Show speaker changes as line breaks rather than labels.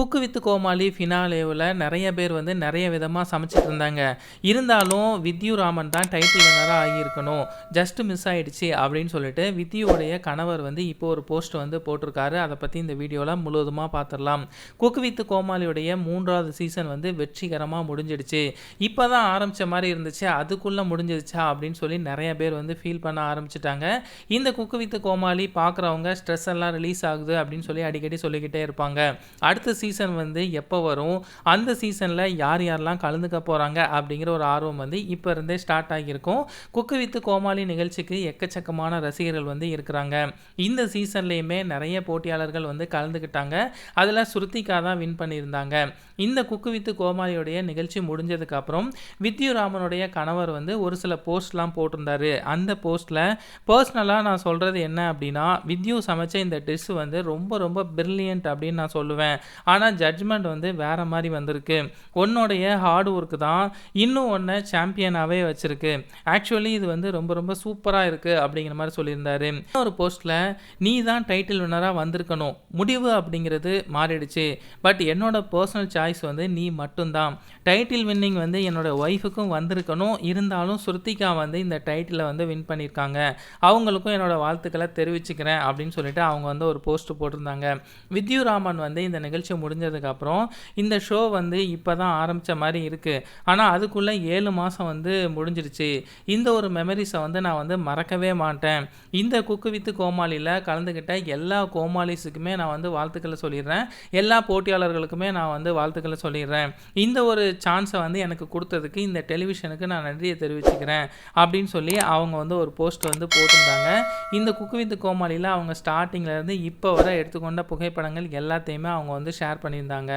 Cook with கோமாளி ஃபினாலேவில் நிறைய பேர் வந்து நிறைய விதமாக சமைச்சிட்டு இருந்தாங்க. இருந்தாலும் வித்யு ராமன் தான் டைட்டில் வினராக ஆகியிருக்கணும். ஜஸ்ட் மிஸ் ஆகிடுச்சு அப்படின்னு சொல்லிட்டு வித்யூடைய கணவர் வந்து இப்போ ஒரு போஸ்ட் வந்து போட்டிருக்காரு. அதை பற்றி இந்த வீடியோவில் முழுவதுமாக பார்த்துடலாம் குக்கு வித் கோமாளியுடைய மூன்றாவது சீசன் வந்து வெற்றிகரமாக முடிஞ்சிடுச்சு. இப்போ தான் ஆரம்பித்த மாதிரி இருந்துச்சு. அதுக்குள்ளே முடிஞ்சிடுச்சா அப்படின்னு சொல்லி நிறைய பேர் வந்து ஃபீல் பண்ண ஆரம்பிச்சிட்டாங்க. இந்த குக்கு வித் கோமாளி பார்க்குறவங்க ஸ்ட்ரெஸ் எல்லாம் ரிலீஸ் ஆகுது அப்படின்னு சொல்லி அடிக்கடி சொல்லிக்கிட்டே இருப்பாங்க. அடுத்த சீசன் வந்து எப்போ வரும்? அந்த சீசனில் யார் யாரெல்லாம் கலந்துக்க போகிறாங்க அப்படிங்கிற ஒரு ஆர்வம் வந்து இப்போ இருந்தே ஸ்டார்ட் ஆகியிருக்கும். குக்கு வித்து கோமாளி நிகழ்ச்சிக்கு எக்கச்சக்கமான ரசிகர்கள் வந்து இருக்கிறாங்க. இந்த சீசன்லேயுமே நிறைய போட்டியாளர்கள் வந்து கலந்துக்கிட்டாங்க. அதில் ஸ்ருத்திகா தான் வின் பண்ணியிருந்தாங்க. இந்த குக்கு வித்து கோமாளியுடைய நிகழ்ச்சி முடிஞ்சதுக்கப்புறம் வித்யுராமனுடைய கணவர் வந்து ஒரு சில போஸ்ட்லாம் போட்டிருந்தாரு. அந்த போஸ்ட்டில் பர்சனலாக நான் சொல்கிறது என்ன அப்படின்னா வித்யு சமைச்ச இந்த டிஷ் வந்து ரொம்ப ரொம்ப பிரில்லியன்ட் அப்படின்னு நான் சொல்லுவேன். ஆனால் ஜட்ஜ்மெண்ட் வந்து வேறு மாதிரி வந்திருக்கு. உன்னுடைய ஹார்ட் ஒர்க்கு தான் இன்னும் ஒன்றை சாம்பியனாகவே வச்சுருக்கு. ஆக்சுவலி இது வந்து ரொம்ப ரொம்ப சூப்பராக இருக்குது அப்படிங்கிற மாதிரி சொல்லியிருந்தாரு. ஒரு போஸ்ட்டில் நீ தான் டைட்டில் வினராக வந்திருக்கணும். முடிவு அப்படிங்கிறது மாறிடுச்சு. பட் என்னோட பர்சனல் சாய்ஸ் வந்து நீ மட்டும்தான். டைட்டில் வின்னிங் வந்து என்னோட ஒய்ஃபுக்கும் வந்திருக்கணும். இருந்தாலும் சுருத்திகா வந்து இந்த டைட்டிலை வந்து வின் பண்ணியிருக்காங்க. அவங்களுக்கும் என்னோட வாழ்த்துக்களை தெரிவிச்சுக்கிறேன் அப்படின்னு சொல்லிட்டு அவங்க வந்து ஒரு போஸ்ட் போட்டிருந்தாங்க. வித்யுராமன் வந்து இந்த நிகழ்ச்சி முடிஞ்சதுக்கப்புறம் இந்த ஷோ வந்து இப்போ தான் ஆரம்பித்த மாதிரி இருக்குது ஆனால் அதுக்குள்ளே ஏழு மாதம் வந்து முடிஞ்சிருச்சு. இந்த ஒரு மெமரிஸை வந்து நான் வந்து மறக்கவே மாட்டேன். இந்த குக்கு வித்து கோமாளியில் கலந்துக்கிட்ட எல்லா கோமாளிஸுக்குமே நான் வந்து வாழ்த்துக்களை சொல்லிடுறேன். எல்லா போட்டியாளர்களுக்குமே நான் வந்து வாழ்த்துக்களை சொல்லிடுறேன். இந்த ஒரு சான்ஸை வந்து எனக்கு கொடுத்ததுக்கு இந்த டெலிவிஷனுக்கு நான் நன்றியை தெரிவிச்சுக்கிறேன் அப்படின்னு சொல்லி அவங்க வந்து ஒரு போஸ்ட் வந்து போட்டிருந்தாங்க. இந்த குக்கு வித்து கோமாளியில் அவங்க ஸ்டார்டிங்லேருந்து இப்போ வர எடுத்துக்கொண்ட புகைப்படங்கள் எல்லாத்தையுமே அவங்க வந்து ஷேர் பண்ணியிருந்தாங்க.